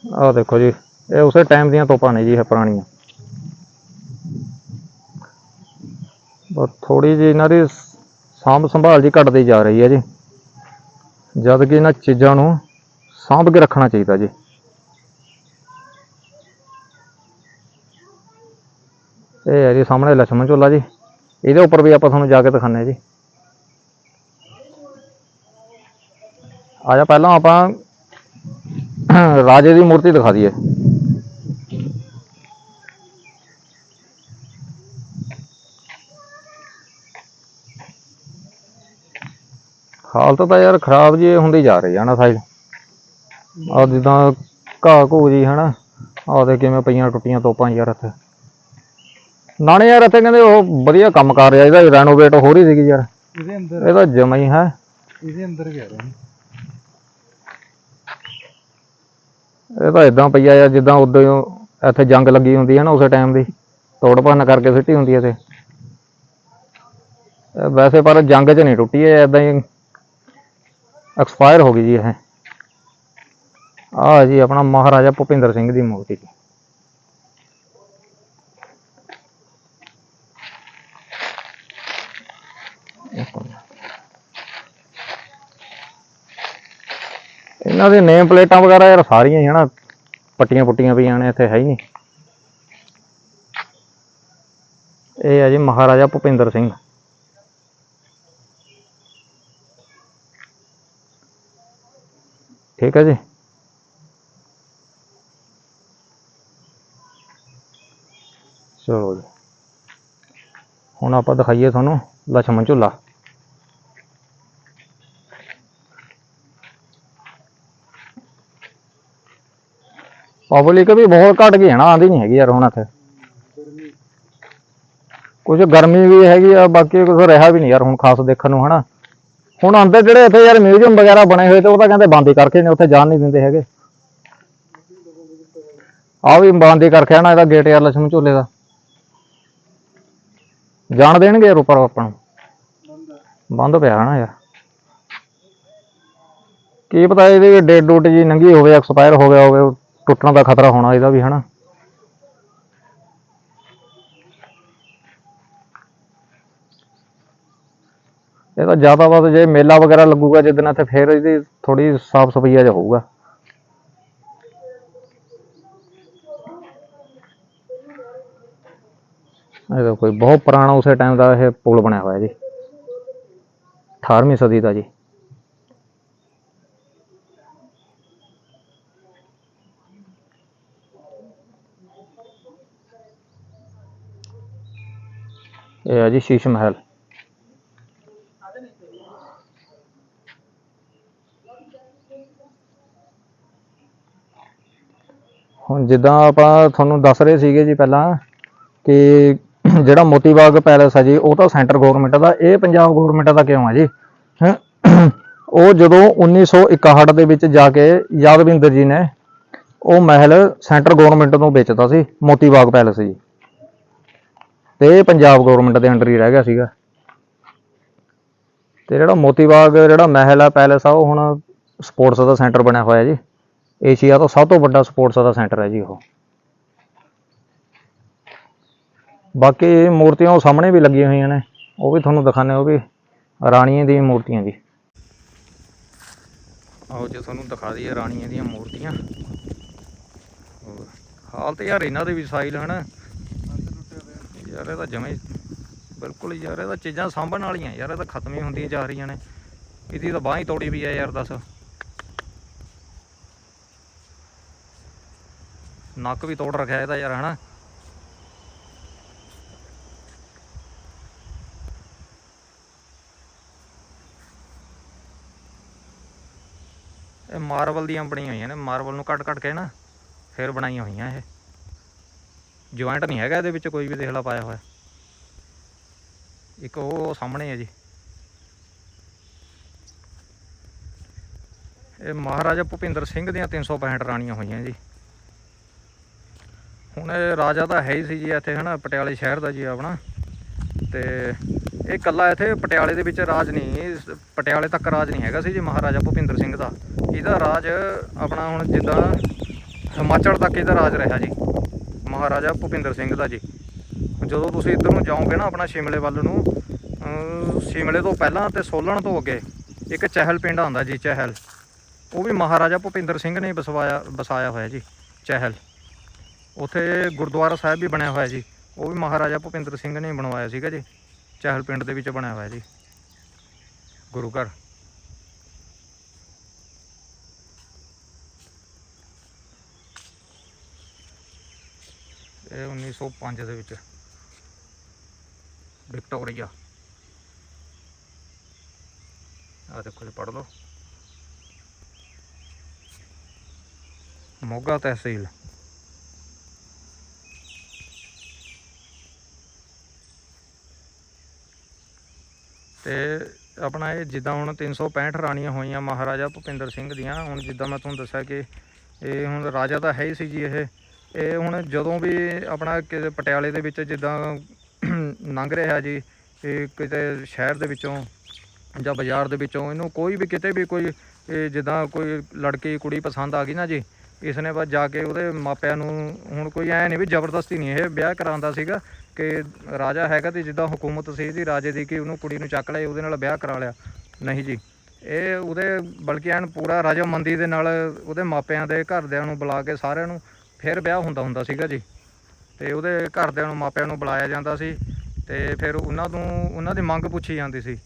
ਆਹ ਦੇਖੋ ਜੀ, ਇਹ ਉਸੇ ਟਾਈਮ ਦੀਆਂ ਤੋਪਾਂ ਨੇ ਜੀ ਇਹ ਪੁਰਾਣੀਆਂ। ਬਸ ਥੋੜੀ ਜੀ ਇਹਨਾਂ ਦੀ ਸਾਂਭ ਸੰਭਾਲ ਜੀ ਘਟਦੀ ਜਾ ਰਹੀ ਹੈ ਜੀ। ਜਦ ਕਿ ਇਹਨਾਂ ਚੀਜ਼ਾਂ ਨੂੰ ਸਾਂਭ ਕੇ ਰੱਖਣਾ ਚਾਹੀਦਾ ਜੀ। ਇਹ ਹੈ ਜੀ ਸਾਹਮਣੇ ਲਛਮਣ ਝੋਲਾ ਜੀ। ਇਹਦੇ ਉੱਪਰ ਵੀ ਆਪਾਂ ਤੁਹਾਨੂੰ ਜਾ ਕੇ ਦਿਖਾਣੇ ਜੀ। ਆਜਾ ਪਹਿਲਾਂ ਆਪਾਂ ਰਾਜੇ ਦੀ ਮੂਰਤੀ ਦਿਖਾ ਦਈਏ। ਹਾਲਤ ਤਾਂ ਯਾਰ ਖਰਾਬ ਜੀ ਹੁੰਦੀ ਜਾ ਰਹੀ ਆ ਨਾ ਸਾਈਡ ਆ ਜਿੱਦਾਂ ਘਾਹ ਘੂ ਜੀ ਹਨਾ? ਆਹ ਦੇ ਕਿਵੇਂ ਪਈਆਂ ਟੁੱਟੀਆਂ ਤੋਪਾਂ ਯਾਰ ਇੱਥੇ। ਨਾਲੇ ਯਾਰ ਇੱਥੇ ਕਹਿੰਦੇ ਉਹ ਵਧੀਆ ਕੰਮ ਕਰ ਰਿਹਾ ਇਹਦਾ ਰੈਨੋਵੇਟ ਹੋ ਰਹੀ ਸੀਗੀ ਯਾਰ। ਇਹਦੇ ਅੰਦਰ ਇਹ ਤਾਂ ਜਮਾ ਹੀ ਹੈ। ਇਹਦੇ ਅੰਦਰ ਕਹਿ ਰਹੇ ਨੇ ਇਹ ਤਾਂ ਇਦਾਂ ਪਈ ਆ ਜਿੱਦਾਂ ਉਦੋਂ ਇੱਥੇ ਜੰਗ ਲੱਗੀ ਹੁੰਦੀ ਹੈ ਨਾ ਉਸੇ ਟਾਈਮ ਦੀ, ਤੋੜ ਭੰਨ ਕਰਕੇ ਸਿੱਟੀ ਹੁੰਦੀ ਹੈ ਤੇ ਵੈਸੇ ਪਰ ਜੰਗ 'ਚ ਨਹੀਂ ਟੁੱਟੀ ਹੈ ਇਦਾਂ ਹੀ ਐਕਸਪਾਇਰ ਹੋ ਗਈ ਜੀ ਇਹ। ਆਹ ਜੀ ਆਪਣਾ ਮਹਾਰਾਜਾ ਭੁਪਿੰਦਰ ਸਿੰਘ ਦੀ ਮੂਰਤੀ ਇਹਨਾਂ ਦੇ ਨੇਮ ਪਲੇਟਾਂ ਵਗੈਰਾ ਯਾਰ ਸਾਰੀਆਂ ਹੀ ਹਨਾ, ਪੱਟੀਆਂ ਪੁੱਟੀਆਂ ਪਈਆਂ ਨੇ ਇੱਥੇ, ਹੈ ਹੀ ਨਹੀਂ। ਇਹ ਹੈ ਜੀ ਮਹਾਰਾਜਾ ਭੁਪਿੰਦਰ ਸਿੰਘ। ਠੀਕ ਹੈ ਜੀ। ਚਲੋ ਜੀ। ਹੁਣ ਆਪਾਂ ਦਿਖਾਈਏ ਤੁਹਾਨੂੰ ਲਛਮਣ ਝੂਲਾ। ਪਬਲਿਕ ਵੀ ਬਹੁਤ ਘਟ ਗਈ ਹੈ ਨਾ ਆਂਦੀ ਨਹੀਂ ਹੈਗੀ ਯਾਰ ਹੁਣ ਇੱਥੇ। ਕੁਝ ਗਰਮੀ ਵੀ ਹੈਗੀ ਆ, ਬਾਕੀ ਕੁਝ ਰਿਹਾ ਵੀ ਨਹੀਂ ਯਾਰ ਹੁਣ ਖਾਸ ਦੇਖਣ ਨੂੰ, ਹਨਾ। ਹੁਣ ਆਂਦੇ ਜਿਹੜੇ ਇੱਥੇ ਯਾਰ ਮਿਊਜ਼ੀਅਮ ਵਗੈਰਾ ਬਣੇ ਹੋਏ ਤੇ ਉਹ ਤਾਂ ਕਹਿੰਦੇ ਬੰਦ ਕਰਕੇ ਨੇ, ਉੱਥੇ ਜਾਣ ਨਹੀਂ ਦਿੰਦੇ ਹੈਗੇ। ਆ ਵੀ ਬੰਦ ਹੀ ਕਰਕੇ ਨਾ ਇਹਦਾ ਗੇਟ ਯਾਰ ਲਛਮ ਝੋਲੇ ਦਾ। ਜਾਣ ਦੇਣਗੇ ਯਾਰ ਉੱਪਰ ਆਪਾਂ ਨੂੰ। ਬੰਦ ਪਿਆ ਨਾ ਯਾਰ। ਕੀ ਪਤਾ ਇਹਦੇ ਡੇਡ ਡੂਟ ਜੀ ਨੰਗੀ ਹੋਵੇ, ਐਕਸਪਾਇਰ ਹੋ ਗਿਆ ਹੋਵੇ ਟੁੱਟਣ ਦਾ ਖਤਰਾ ਹੋਣਾ ਇਹਦਾ ਵੀ, ਹਨਾ? ਇਹ ਤਾਂ ਜ਼ਿਆਦਾ ਬਾਤ ਜੇ ਮੇਲਾ ਵਗੈਰਾ ਲੱਗੂਗਾ ਜਿੱਦਣ ਇੱਥੇ ਫੇਰ ਇਹਦੀ ਥੋੜੀ ਸਾਫ਼ ਸਫਾਈਆ ਜਿਹਾ ਹੋਊਗਾ। ਇਹ ਤਾਂ ਕੋਈ ਬਹੁਤ ਪੁਰਾਣਾ ਉਸੇ ਟਾਈਮ ਦਾ ਇਹ ਪੁਲ ਬਣਿਆ ਹੋਇਆ ਜੀ। 18ਵੀਂ ਸਦੀ ਦਾ ਜੀ। ਇਹ ਆ ਜੀ ਸ਼ੀਸ਼ ਮਹਿਲ। ਹੁਣ ਜਿੱਦਾਂ ਆਪਾਂ ਤੁਹਾਨੂੰ ਦੱਸ ਰਹੇ ਸੀਗੇ ਜੀ ਪਹਿਲਾਂ ਕਿ ਜਿਹੜਾ ਮੋਤੀ ਬਾਗ ਪੈਲੇਸ ਹੈ ਜੀ, ਉਹ ਤਾਂ ਸੈਂਟਰ ਗਵਰਨਮੈਂਟ ਦਾ, ਇਹ ਪੰਜਾਬ ਗਵਰਨਮੈਂਟ ਦਾ ਕਿਉਂ ਆ ਜੀ? ਉਹ ਜਦੋਂ 1961 ਦੇ ਵਿੱਚ ਜਾ ਕੇ ਯਾਦਵਿੰਦਰ ਜੀ ਨੇ ਉਹ ਮਹਿਲ ਸੈਂਟਰ ਗਵਰਨਮੈਂਟ ਨੂੰ ਵੇਚਦਾ ਸੀ ਮੋਤੀ ਬਾਗ ਪੈਲੇਸ ਜੀ। ਤੇ ਇਹ ਪੰਜਾਬ ਗਵਰਨਮੈਂਟ ਦੇ ਅੰਡਰ ਹੀ ਰਹਿ ਗਿਆ ਸੀਗਾ। ਤੇ ਜਿਹੜਾ ਮੋਤੀ ਬਾਗ ਜਿਹੜਾ ਮਹਿਲ ਆ ਪੈਲੇਸ ਆ, ਉਹ ਹੁਣ ਸਪੋਰਟਸ ਦਾ ਸੈਂਟਰ ਬਣਿਆ ਹੋਇਆ ਜੀ। ਏਸ਼ੀਆ ਤੋਂ ਸਭ ਤੋਂ ਵੱਡਾ ਸਪੋਰਟਸ ਦਾ ਸੈਂਟਰ ਹੈ ਜੀ ਉਹ। ਬਾਕੀ ਇਹ ਮੂਰਤੀਆਂ ਉਹ ਸਾਹਮਣੇ ਵੀ ਲੱਗੀਆਂ ਹੋਈਆਂ ਨੇ। ਉਹ ਵੀ ਤੁਹਾਨੂੰ ਦਿਖਾਣੇ ਉਹ ਵੀ ਰਾਣੀਆਂ ਦੀਆਂ ਮੂਰਤੀਆਂ ਜੀ। ਆਓ ਜੇ, ਤੁਹਾਨੂੰ ਦਿਖਾ ਦਈਏ ਰਾਣੀਆਂ ਦੀਆਂ ਮੂਰਤੀਆਂ। ਹਾਲ ਤੇ ਯਾਰ ਇਹਨਾਂ ਦੇ ਵੀ ਸਾਈਲ ਹਨ। ਯਾਰ, ਇਹ ਤਾਂ ਜਮੇ ਬਿਲਕੁਲ ਯਾਰ, ਇਹ ਤਾਂ ਚੀਜ਼ਾਂ ਸਾਂਭਣ ਵਾਲੀਆਂ, ਯਾਰ, ਇਹ ਤਾਂ ਖਤਮ ਹੀ ਹੁੰਦੀਆਂ ਜਾ ਰਹੀਆਂ ਨੇ। ਇਹਦੀ ਤਾਂ ਬਾਂਹ ਹੀ ਤੋੜੀ ਵੀ ਆ ਯਾਰ, ਦੱਸ। ਨੱਕ ਵੀ ਤੋੜ ਰੱਖਿਆ ਇਹਦਾ ਯਾਰ, ਹਨਾ? ਇਹ ਮਾਰਬਲ ਦੀਆਂ ਬਣੀਆਂ ਹੋਈਆਂ ਨੇ ਮਾਰਬਲ ਨੂੰ ਕੱਟ ਕੱਟ ਕੇ ਨਾ, ਫਿਰ ਬਣਾਈਆਂ ਹੋਈਆਂ ਇਹ। ਜੁਆਇੰਟ ਨਹੀਂ ਹੈਗਾ ਇਹਦੇ ਵਿੱਚ ਕੋਈ ਵੀ, ਦੇਖ ਲਾ ਪਾਇਆ ਹੋਇਆ। ਇੱਕ ਉਹ ਸਾਹਮਣੇ ਹੈ ਜੀ। ਇਹ ਮਹਾਰਾਜਾ ਭੁਪਿੰਦਰ ਸਿੰਘ ਦੀਆਂ 365 ਰਾਣੀਆਂ ਹੋਈਆਂ ਜੀ। ਹੁਣ ਇਹ ਰਾਜਾ ਤਾਂ ਹੈ ਹੀ ਸੀ ਜੀ ਇੱਥੇ, ਹਨਾ, ਪਟਿਆਲੇ ਸ਼ਹਿਰ ਦਾ ਜੀ ਆਪਣਾ। ਤੇ ਇਹ ਇਕੱਲਾ ਇੱਥੇ ਪਟਿਆਲੇ ਦੇ ਵਿੱਚ ਰਾਜ ਨਹੀਂ ਪਟਿਆਲੇ ਤੱਕ ਰਾਜ ਨਹੀਂ ਹੈਗਾ ਸੀ ਜੀ ਮਹਾਰਾਜਾ ਭੁਪਿੰਦਰ ਸਿੰਘ ਦਾ। ਇਹਦਾ ਰਾਜ ਆਪਣਾ ਹੁਣ ਜਿੱਦਾਂ ਹਿਮਾਚਲ ਤੱਕ ਇਹਦਾ ਰਾਜ ਰਿਹਾ ਜੀ। ਮਹਾਰਾਜਾ ਭੁਪਿੰਦਰ ਸਿੰਘ ਦਾ ਜੀ। ਜਦੋਂ ਤੁਸੀਂ ਇੱਧਰ ਨੂੰ ਜਾਓਗੇ ਨਾ ਆਪਣਾ ਸ਼ਿਮਲੇ ਵੱਲ ਨੂੰ ਸ਼ਿਮਲੇ ਤੋਂ ਪਹਿਲਾਂ ਤੇ ਸੋਲਣ ਤੋਂ ਅੱਗੇ ਇੱਕ ਚਹਿਲ ਪਿੰਡ ਆਉਂਦਾ ਜੀ, ਚਹਿਲ। ਉਹ ਵੀ ਮਹਾਰਾਜਾ ਭੁਪਿੰਦਰ ਸਿੰਘ ਨੇ ਵਸਵਾਇਆ ਵਸਾਇਆ ਹੋਇਆ ਜੀ, ਚਹਿਲ। ਉੱਥੇ ਗੁਰਦੁਆਰਾ ਸਾਹਿਬ ਵੀ ਬਣਿਆ ਹੋਇਆ ਜੀ। ਉਹ ਵੀ ਮਹਾਰਾਜਾ ਭੁਪਿੰਦਰ ਸਿੰਘ ਨੇ ਬਣਵਾਇਆ ਸੀਗਾ ਜੀ, ਚਹਿਲ ਪਿੰਡ ਦੇ ਵਿੱਚ ਬਣਿਆ ਹੋਇਆ ਜੀ। ਗੁਰੂ ਘਰ। ਇਹ 1905 ਦੇ ਵਿੱਚ ਵਿਕਟੋਰੀਆ। ਆ ਦੇਖੋ ਜੀ, ਪੜ੍ਹ ਲਓ। ਮੋਗਾ ਤਹਿਸੀਲ। ਤੇ ਆਪਣਾ ਇਹ ਜਿੱਦਾਂ ਹੁਣ 365 ਰਾਣੀਆਂ ਹੋਈਆਂ ਮਹਾਰਾਜਾ ਭੁਪਿੰਦਰ ਸਿੰਘ ਦੀਆਂ, ਹੁਣ ਜਿੱਦਾਂ ਮੈਂ ਤੁਹਾਨੂੰ ਦੱਸਿਆ ਕਿ ਇਹ ਹੁਣ ਰਾਜਾ ਤਾਂ ਹੈ ਹੀ ਸੀ ਜੀ ਇਹ। ਇਹ ਹੁਣ ਜਦੋਂ ਵੀ ਆਪਣਾ ਕਿ- ਪਟਿਆਲੇ ਦੇ ਵਿੱਚ ਜਿੱਦਾਂ ਲੰਘ ਰਿਹਾ ਜੀ, ਇਹ ਕਿਤੇ ਸ਼ਹਿਰ ਦੇ ਵਿੱਚੋਂ ਜਾਂ ਬਾਜ਼ਾਰ ਦੇ ਵਿੱਚੋਂ, ਇਹਨੂੰ ਕੋਈ ਵੀ ਕਿਤੇ ਵੀ ਕੋਈ, ਇਹ ਜਿੱਦਾਂ ਕੋਈ ਲੜਕੀ ਕੁੜੀ ਪਸੰਦ ਆ ਗਈ ਨਾ ਜੀ ਇਸ ਨੇ ਬਸ ਜਾ ਕੇ ਉਹਦੇ ਮਾਪਿਆਂ ਨੂੰ ਹੁਣ ਕੋਈ ਐ ਨਹੀਂ ਵੀ ਜ਼ਬਰਦਸਤੀ ਨਹੀਂ, ਇਹ ਵਿਆਹ ਕਰਾਉਂਦਾ ਸੀਗਾ ਕਿ ਰਾਜਾ ਹੈਗਾ ਤੇ ਜਿੱਦਾਂ ਹਕੂਮਤ ਸੀ ਜੀ ਰਾਜੇ ਦੀ ਕਿ ਉਹਨੂੰ ਕੁੜੀ ਨੂੰ ਚੱਕ ਲਿਆ ਉਹਦੇ ਨਾਲ ਵਿਆਹ ਕਰਾ ਲਿਆ। ਨਹੀਂ ਜੀ, ਇਹ ਉਹਦੇ ਬਲਕਿ ਐਨ ਪੂਰਾ ਰਾਜਾਮੰਦੀ ਦੇ ਨਾਲ ਉਹਦੇ ਮਾਪਿਆਂ ਦੇ ਘਰਦਿਆਂ ਨੂੰ ਬੁਲਾ ਕੇ ਸਾਰਿਆਂ ਨੂੰ ਫਿਰ ਵਿਆਹ ਹੁੰਦਾ ਹੁੰਦਾ ਸੀਗਾ ਜੀ। ਤੇ ਉਹਦੇ ਘਰਦਿਆਂ ਨੂੰ, ਮਾਪਿਆਂ ਨੂੰ ਬੁਲਾਇਆ ਜਾਂਦਾ ਸੀ ਤੇ ਫਿਰ ਉਹਨਾਂ ਨੂੰ, ਉਹਨਾਂ ਦੀ ਮੰਗ ਪੁੱਛੀ ਜਾਂਦੀ ਸੀ।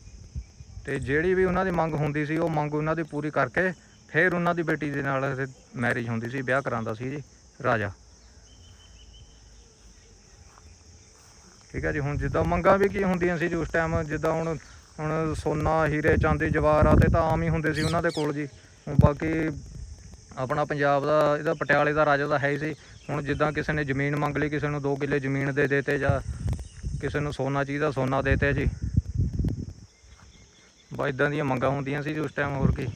ਤੇ ਜਿਹੜੀ ਵੀ ਉਹਨਾਂ ਦੀ ਮੰਗ ਹੁੰਦੀ ਸੀ, ਉਹ ਮੰਗ ਉਹਨਾਂ ਦੀ ਪੂਰੀ ਕਰਕੇ ਫਿਰ ਉਹਨਾਂ ਦੀ ਬੇਟੀ ਦੇ ਨਾਲ ਮੈਰਿਜ ਹੁੰਦੀ ਸੀ, ਵਿਆਹ ਕਰਾਉਂਦਾ ਸੀ ਜੀ, ਰਾਜਾ। ਠੀਕ ਹੈ ਜੀ, ਹੁਣ ਜਿੱਦਾਂ ਮੰਗਾਂ ਵੀ ਕੀ ਹੁੰਦੀਆਂ ਸੀ ਜੀ ਉਸ ਟਾਈਮ ਜਿੱਦਾਂ ਹੁਣ ਹੁਣ ਸੋਨਾ, ਹੀਰੇ, ਚਾਂਦੀ ਜਵਾਹਰਾਤ ਤੇ ਤਾਂ ਆਮ ਹੀ ਹੁੰਦੇ ਸੀ ਉਹਨਾਂ ਦੇ ਕੋਲ ਜੀ। ਹੁਣ ਬਾਕੀ ਆਪਣਾ ਪੰਜਾਬ ਦਾ, ਇਹਦਾ ਪਟਿਆਲੇ ਦਾ ਰਾਜਾ ਤਾਂ ਹੈ ਹੀ ਸੀ। ਹੁਣ ਜਿੱਦਾਂ ਕਿਸੇ ਨੇ ਜ਼ਮੀਨ ਮੰਗ ਲਈ, ਕਿਸੇ ਨੂੰ 2 ਕਿੱਲੇ ਜ਼ਮੀਨ ਦੇ ਦੇਤੇ ਜਾਂ ਕਿਸੇ ਨੂੰ ਸੋਨਾ ਚਾਹੀਦਾ, ਸੋਨਾ ਦੇਤੇ ਜੀ। ਬਾ ਇਦਾਂ ਦੀਆਂ ਮੰਗਾਂ ਹੁੰਦੀਆਂ ਸੀ ਜੀ ਉਸ ਟਾਈਮ ਹੋਰ ਕੀ।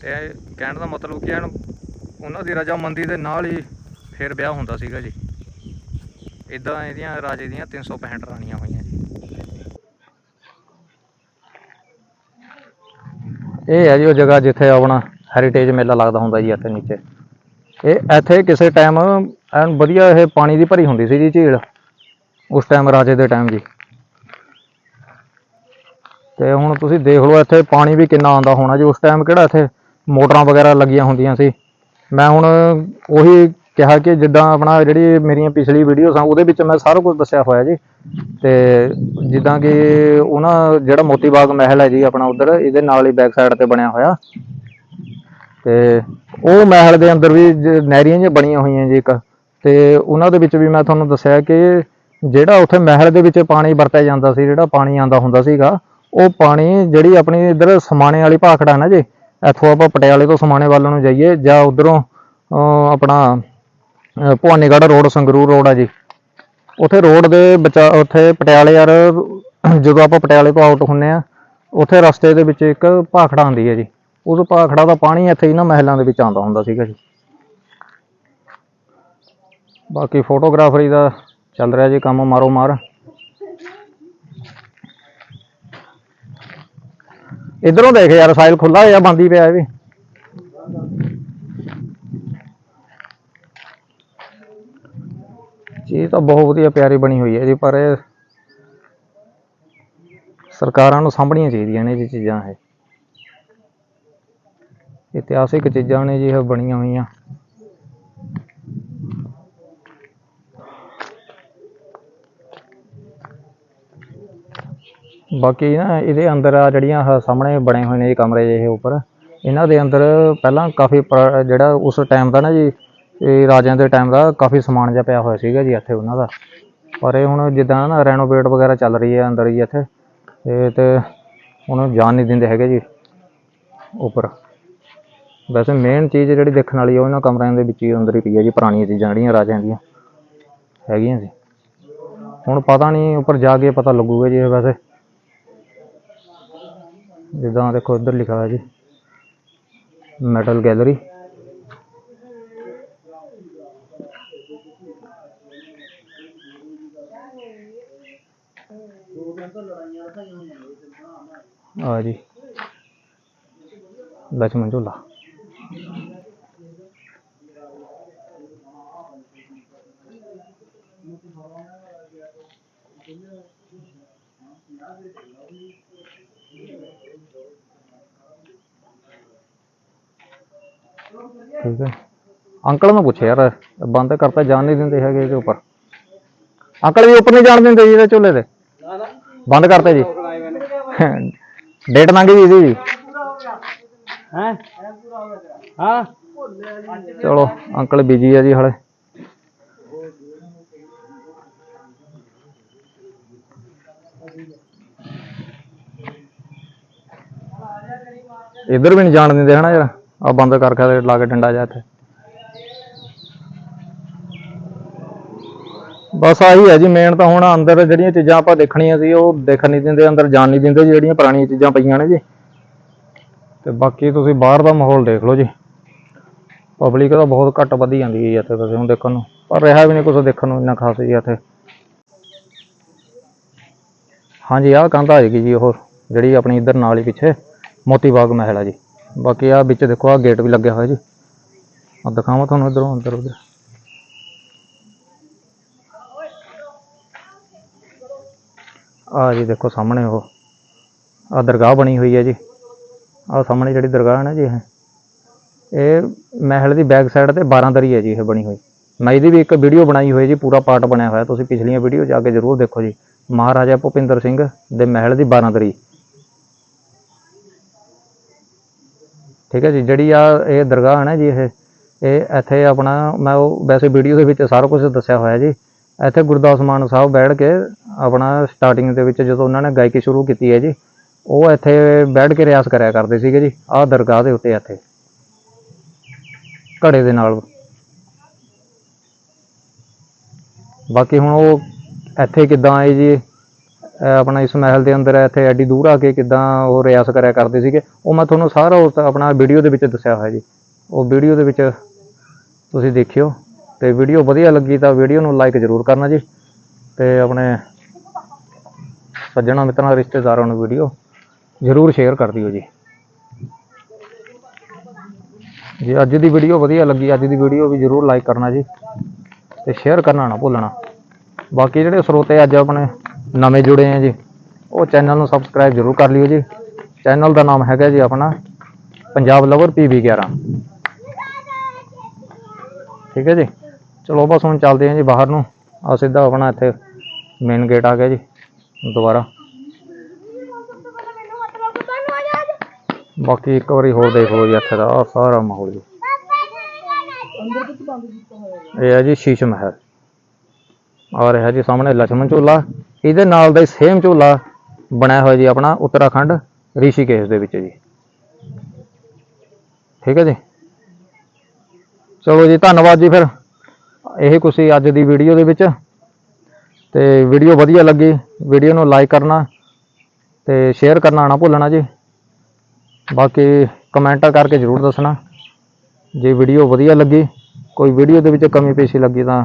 ਤੇ ਇਹ ਕਹਿਣ ਦਾ ਮਤਲਬ ਕਿ ਐਨ ਉਹਨਾਂ ਦੀ ਰਜਾਮੰਦੀ ਦੇ ਨਾਲ ਹੀ ਫਿਰ ਵਿਆਹ ਹੁੰਦਾ ਸੀਗਾ ਜੀ। ਇਦਾਂ ਇਹਦੀਆਂ ਰਾਜੇ ਦੀਆਂ 365 ਰਾਣੀਆਂ ਹੋਈਆਂ ਜੀ। ਇਹ ਹੈ ਜੀ ਉਹ ਜਗ੍ਹਾ ਜਿੱਥੇ ਆਪਣਾ ਹੈਰੀਟੇਜ ਮੇਲਾ ਲੱਗਦਾ ਹੁੰਦਾ ਜੀ ਇੱਥੇ ਨੀਚੇ। ਇਹ ਇੱਥੇ ਕਿਸੇ ਟਾਈਮ ਐਨ ਵਧੀਆ ਇਹ ਪਾਣੀ ਦੀ ਭਰੀ ਹੁੰਦੀ ਸੀ ਜੀ ਝੀਲ। ਉਸ ਟਾਈਮ ਰਾਜੇ ਦੇ ਟਾਈਮ ਜੀ। ਤੇ ਹੁਣ ਤੁਸੀਂ ਦੇਖ ਲਓ ਇੱਥੇ ਪਾਣੀ ਵੀ ਕਿੰਨਾ ਆਉਂਦਾ ਹੋਣਾ ਜੀ। ਉਸ ਟਾਈਮ ਕਿਹੜਾ ਇੱਥੇ ਮੋਟਰਾਂ ਵਗੈਰਾ ਲੱਗੀਆਂ ਹੁੰਦੀਆਂ ਸੀ। ਮੈਂ ਹੁਣ ਉਹੀ ਕਿਹਾ ਕਿ ਜਿੱਦਾਂ ਆਪਣਾ ਜਿਹੜੀ ਮੇਰੀਆਂ ਪਿਛਲੀ ਵੀਡੀਓਸ ਆ, ਉਹਦੇ ਵਿੱਚ ਮੈਂ ਸਾਰਾ ਕੁਝ ਦੱਸਿਆ ਹੋਇਆ ਜੀ। ਤੇ ਜਿੱਦਾਂ ਕਿ ਉਹਨਾਂ ਜਿਹੜਾ ਮੋਤੀ ਬਾਗ ਮਹਿਲ ਹੈ ਜੀ ਆਪਣਾ ਉਧਰ, ਇਹਦੇ ਨਾਲ ਹੀ ਬੈਕ ਸਾਈਡ ਤੇ ਬਣਿਆ ਹੋਇਆ। ਤੇ ਉਹ ਮਹਿਲ ਦੇ ਅੰਦਰ ਵੀ ਜ- ਨਹਿਰੀਆਂ ਜਿਹੀਆਂ ਬਣੀਆਂ ਹੋਈਆਂ ਜੀ ਇੱਕ। ਤੇ ਉਹਨਾਂ ਦੇ ਵਿੱਚ ਵੀ ਮੈਂ ਤੁਹਾਨੂੰ ਦੱਸਿਆ ਕਿ ਜਿਹੜਾ ਉੱਥੇ ਮਹਿਲ ਦੇ ਵਿੱਚ ਪਾਣੀ ਵਰਤਿਆ ਜਾਂਦਾ ਸੀ, ਜਿਹੜਾ ਪਾਣੀ ਆਂਦਾ ਹੁੰਦਾ ਸੀਗਾ, ਉਹ ਪਾਣੀ ਜਿਹੜੀ ਆਪਣੀ ਇੱਧਰ ਸਮਾਣੇ ਵਾਲੀ ਭਾਖੜਾ ਨਾ ਜੀ, ਇੱਥੋਂ ਆਪਾਂ ਪਟਿਆਲੇ ਤੋਂ ਸਮਾਣੇ ਵੱਲ ਨੂੰ ਜਾਈਏ ਜਾਂ ਉਧਰੋਂ ਆਪਣਾ ਭਵਾਨੀਗੜ੍ਹ ਰੋਡ, ਸੰਗਰੂਰ ਰੋਡ ਆ ਜੀ। ਉੱਥੇ ਰੋਡ ਦੇ ਬਚਾ, ਉੱਥੇ ਪਟਿਆਲੇ ਯਾਰ, ਜਦੋਂ ਆਪਾਂ ਪਟਿਆਲੇ ਤੋਂ ਆਊਟ ਹੁੰਨੇ ਆ ਉੱਥੇ ਰਸਤੇ ਦੇ ਵਿੱਚ ਇੱਕ ਭਾਖੜਾ ਆਉਂਦੀ ਹੈ ਜੀ। ਉਸ ਭਾਖੜਾ ਦਾ ਪਾਣੀ ਇੱਥੇ ਇਹਨਾਂ ਮਹਿਲਾਂ ਦੇ ਵਿੱਚ ਆਉਂਦਾ ਹੁੰਦਾ ਸੀਗਾ ਜੀ। ਬਾਕੀ ਫੋਟੋਗ੍ਰਾਫਰੀ ਦਾ ਚੱਲ ਰਿਹਾ ਜੀ ਕੰਮ ਮਾਰੋ ਮਾਰ। ਇਧਰੋਂ ਦੇਖ ਯਾਰ ਸਾਈਲ ਖੁੱਲਾ ਜਾਂ ਬੰਦ ਪਿਆ ਇਹ ਵੀ। ਚੀਜ਼ ਤਾਂ ਬਹੁਤ ਵਧੀਆ ਪਿਆਰੀ ਬਣੀ ਹੋਈ ਹੈ ਜੀ, ਪਰ ਇਹ ਸਰਕਾਰਾਂ ਨੂੰ ਸਾਂਭਣੀਆਂ ਚਾਹੀਦੀਆਂ ਨੇ ਜੀ ਚੀਜ਼ਾਂ ਇਹ। ਇਤਿਹਾਸਿਕ ਚੀਜ਼ਾਂ ਨੇ ਜੀ, ਇਹ ਬਣੀਆਂ ਹੋਈਆਂ। ਬਾਕੀ ਨਾ, ਇਹਦੇ ਅੰਦਰ ਆ ਜਿਹੜੀਆਂ ਆਹ ਸਾਹਮਣੇ ਬਣੇ ਹੋਏ ਨੇ ਜੀ ਕਮਰੇ ਜਿਹੇ ਉੱਪਰ, ਇਹਨਾਂ ਦੇ ਅੰਦਰ ਪਹਿਲਾਂ ਕਾਫੀ ਪੁਰਾ- ਜਿਹੜਾ ਉਸ ਟਾਈਮ ਦਾ ਨਾ ਜੀ, ਇਹ ਰਾਜਿਆਂ ਦੇ ਟਾਈਮ ਦਾ ਕਾਫੀ ਸਮਾਨ ਜਿਹਾ ਪਿਆ ਹੋਇਆ ਸੀਗਾ ਜੀ ਇੱਥੇ ਉਹਨਾਂ ਦਾ। ਪਰ ਇਹ ਹੁਣ ਜਿੱਦਾਂ ਨਾ ਰੈਨੋਵੇਟ ਵਗੈਰਾ ਚੱਲ ਰਹੀ ਹੈ ਅੰਦਰ ਜੀ ਇੱਥੇ, ਇਹ ਤੇ ਉਹਨੂੰ ਜਾਣ ਨਹੀਂ ਦਿੰਦੇ ਹੈਗੇ ਜੀ, ਉੱਪਰ। ਵੈਸੇ ਮੇਨ ਚੀਜ਼ ਜਿਹੜੀ ਦੇਖਣ ਵਾਲੀ ਆ, ਉਹ ਕਮਰਿਆਂ ਦੇ ਵਿੱਚ ਹੀ ਅੰਦਰ ਹੀ ਪਈ ਆ ਜੀ, ਪੁਰਾਣੀਆਂ ਚੀਜ਼ਾਂ ਜਿਹੜੀਆਂ ਰਾਜਿਆਂ ਦੀਆਂ। ਹੈਗੀਆਂ ਸੀ ਹੁਣ ਪਤਾ ਨਹੀਂ ਉੱਪਰ ਜਾ ਕੇ ਪਤਾ ਲੱਗੂਗਾ ਜੀ ਵੈਸੇ। ਜਿੱਦਾਂ ਦੇਖੋ ਇੱਧਰ ਲਿਖਿਆ ਹੋਇਆ ਜੀ ਮੈਟਲ ਗੈਲਰੀ ਆ ਜੀ। ਲਛਮਣ ਝੋਲਾ। ਠੀਕ ਹੈ। ਅੰਕਲ ਨੂੰ ਪੁੱਛ ਯਾਰ ਬੰਦ ਕਰਤਾ ਜਾਣ ਨਹੀਂ ਦਿੰਦੇ ਹੈਗੇ ਇਹਦੇ ਉੱਪਰ। ਅੰਕਲ ਵੀ ਉੱਪਰ ਨਹੀਂ ਜਾਣ ਦਿੰਦੇ ਜੀ ਇਹਦੇ ਝੋਲੇ ਤੇ। ਬੰਦ ਕਰਤੇ ਜੀ। ਡੇਟ ਇਹਦੀ ਜੀ। ਹੈ? ਹਾਂ? ਚਲੋ ਅੰਕਲ ਬਿਜ਼ੀ ਆ ਜੀ ਹਲੇ। ਇੱਧਰ ਵੀ ਨਹੀਂ ਜਾਣ ਦਿੰਦੇ ਹਨਾ ਯਾਰ। ਆ ਬੰਦ ਕਰਕੇ ਤੇ ਲਾ ਕੇ ਡੰਡਾ ਜਾ ਇੱਥੇ। ਬਸ ਆਹੀ ਹੈ ਜੀ ਮੇਨ ਤਾਂ ਹੁਣ ਅੰਦਰ ਜਿਹੜੀਆਂ ਚੀਜ਼ਾਂ ਆਪਾਂ ਦੇਖਣੀਆਂ ਸੀ, ਉਹ ਦੇਖਣ ਨਹੀਂ ਦਿੰਦੇ, ਅੰਦਰ ਜਾਣ ਨਹੀਂ ਦਿੰਦੇ, ਜਿਹੜੀਆਂ ਪੁਰਾਣੀਆਂ ਚੀਜ਼ਾਂ ਪਈਆਂ ਨੇ ਜੀ। ਤੇ ਬਾਕੀ ਤੁਸੀਂ ਬਾਹਰ ਦਾ ਮਾਹੌਲ ਦੇਖ ਲਓ ਜੀ। ਪਬਲਿਕ ਤਾਂ ਬਹੁਤ ਘੱਟ ਵਧੀ ਜਾਂਦੀ ਹੈ ਇੱਥੇ ਤੁਸੀਂ ਹੁਣ ਦੇਖਣ ਨੂੰ। ਪਰ ਰਿਹਾ ਵੀ ਨਹੀਂ ਕੁਝ ਦੇਖਣ ਨੂੰ, ਇੰਨਾ ਖਾਸ ਜੀ ਇੱਥੇ। ਹਾਂਜੀ, ਆਹ ਕੰਧ ਆਏਗੀ ਜੀ, ਉਹ ਜਿਹੜੀ ਆਪਣੀ ਇੱਧਰ ਨਾਲ ਹੀ ਪਿੱਛੇ, ਮੋਤੀ ਬਾਗ ਮਹਿਲ ਆ ਜੀ। ਬਾਕੀ ਆ ਵਿੱਚ ਦੇਖੋ ਆ ਗੇਟ ਵੀ ਲੱਗਿਆ ਹੋਇਆ ਜੀ। ਆ ਦਿਖਾਵਾਂ ਤੁਹਾਨੂੰ ਇੱਧਰੋਂ, ਅੰਦਰ ਉਧਰ। ਆ ਜੀ ਦੇਖੋ ਸਾਹਮਣੇ ਉਹ ਆ ਦਰਗਾਹ ਬਣੀ ਹੋਈ ਹੈ ਜੀ। ਆ ਸਾਹਮਣੇ ਜਿਹੜੀ ਦਰਗਾਹ ਹੈ ਨਾ ਜੀ ਇਹ। ਇਹ ਮਹਿਲ ਦੀ ਬੈਕ ਸਾਈਡ ਤੇ 12 ਦਰੀ ਹੈ ਜੀ ਇਹ ਬਣੀ ਹੋਈ। ਮੈਂ ਇਹਦੀ ਵੀ ਇੱਕ ਵੀਡੀਓ ਬਣਾਈ ਹੋਈ ਜੀ, ਪੂਰਾ ਪਾਰਟ ਬਣਿਆ ਹੋਇਆ। ਤੁਸੀਂ ਪਿਛਲੀਆਂ ਵੀਡੀਓ ਜਾ ਕੇ ਜ਼ਰੂਰ ਦੇਖੋ ਜੀ। ਮਹਾਰਾਜਾ ਭੁਪਿੰਦਰ ਸਿੰਘ ਦੇ ਮਹਿਲ ਦੀ 12 ਦਰੀ। ਠੀਕ ਹੈ ਜੀ, ਜਿਹੜੀ ਆ ਇਹ ਦਰਗਾਹ ਹੈ ਨਾ ਜੀ ਇਹ ਇਹ ਇੱਥੇ ਆਪਣਾ ਮੈਂ ਉਹ ਵੈਸੇ ਵੀਡੀਓ ਦੇ ਵਿੱਚ ਸਾਰਾ ਕੁਝ ਦੱਸਿਆ ਹੋਇਆ ਜੀ। ਇੱਥੇ ਗੁਰਦਾਸ ਮਾਨ ਸਾਹਿਬ ਬੈਠ ਕੇ ਆਪਣਾ ਸਟਾਰਟਿੰਗ ਦੇ ਵਿੱਚ ਜਦੋਂ ਉਹਨਾਂ ਨੇ ਗਾਇਕੀ ਸ਼ੁਰੂ ਕੀਤੀ ਹੈ ਜੀ, ਉਹ ਇੱਥੇ ਬੈਠ ਕੇ ਰਿਆਜ਼ ਕਰਿਆ ਕਰਦੇ ਸੀਗੇ ਜੀ ਆਹ ਦਰਗਾਹ ਦੇ ਉੱਤੇ ਇੱਥੇ। ਘੜੇ ਦੇ ਨਾਲ। ਬਾਕੀ ਹੁਣ ਉਹ ਇੱਥੇ ਕਿੱਦਾਂ ਆਏ ਜੀ ਆਪਣਾ ਇਸ ਮਹਿਲ ਦੇ ਅੰਦਰ ਇੱਥੇ ਐਡੀ ਦੂਰ ਆ ਕੇ ਕਿੱਦਾਂ ਉਹ ਰਿਆਸ ਕਰਿਆ ਕਰਦੇ ਸੀਗੇ, ਉਹ ਮੈਂ ਤੁਹਾਨੂੰ ਸਾਰਾ ਉਸ ਆਪਣਾ ਵੀਡੀਓ ਦੇ ਵਿੱਚ ਦੱਸਿਆ ਹੋਇਆ ਜੀ। ਉਹ ਵੀਡੀਓ ਦੇ ਵਿੱਚ ਤੁਸੀਂ ਦੇਖਿਓ, ਤੇ ਵੀਡੀਓ ਵਧੀਆ ਲੱਗੀ ਤਾਂ ਵੀਡੀਓ ਨੂੰ ਲਾਈਕ ਜ਼ਰੂਰ ਕਰਨਾ ਜੀ, ਤੇ ਆਪਣੇ ਸੱਜਣਾ ਮਿੱਤਰਾਂ ਰਿਸ਼ਤੇਦਾਰਾਂ ਨੂੰ ਵੀਡੀਓ ਜ਼ਰੂਰ ਸ਼ੇਅਰ ਕਰ ਦਿਓ ਜੀ। ਜੇ, ਅੱਜ ਦੀ ਵੀਡੀਓ ਵਧੀਆ ਲੱਗੀ, ਅੱਜ ਦੀ ਵੀਡੀਓ ਵੀ ਜ਼ਰੂਰ ਲਾਈਕ ਕਰਨਾ ਜੀ, ਤੇ ਸ਼ੇਅਰ ਕਰਨਾ ਨਾ ਭੁੱਲਣਾ। ਬਾਕੀ ਜਿਹੜੇ ਸਰੋਤੇ ਅੱਜ ਆਪਣੇ नवे जुड़े हैं जी वो चैनल में सबसक्राइब ज़रूर कर लियो जी चैनल का नाम है जी अपना पंजाब लवर पी वी ग्यारह ठीक है जी चलो बस हूँ चलते हैं जी बाहर न सीधा अपना इतने मेन गेट आ गया जी दोबारा बाकी एक बार होर देख लो जी इतने का सारा माहौल जी यह है जी शीश महल और यह जी सामने लक्ष्मण झूला ਇਹਦੇ ਨਾਲ ਦਾ ਹੀ ਸੇਮ ਝੂਲਾ ਬਣਿਆ ਹੋਇਆ ਜੀ ਆਪਣਾ ਉੱਤਰਾਖੰਡ ਰਿਸ਼ੀਕੇਸ਼ ਦੇ ਵਿੱਚ ਜੀ। ਠੀਕ ਹੈ ਜੀ? ਚਲੋ ਜੀ, ਧੰਨਵਾਦ ਜੀ ਫਿਰ ਇਹ ਕੁਛ ਅੱਜ ਦੀ ਵੀਡੀਓ ਦੇ ਵਿੱਚ। ਤੇ ਵੀਡੀਓ ਵਧੀਆ ਲੱਗੀ, ਵੀਡੀਓ ਨੂੰ ਲਾਈਕ ਕਰਨਾ ਤੇ ਸ਼ੇਅਰ ਕਰਨਾ ਨਾ ਭੁੱਲਣਾ ਜੀ। ਬਾਕੀ ਕਮੈਂਟਾਂ ਕਰਕੇ ਜ਼ਰੂਰ ਦੱਸਣਾ। ਜੇ ਵੀਡੀਓ ਵਧੀਆ ਲੱਗੀ, ਕੋਈ ਵੀਡੀਓ ਦੇ ਵਿੱਚ ਕਮੀ ਪੇਸ਼ੀ ਲੱਗੀ ਤਾਂ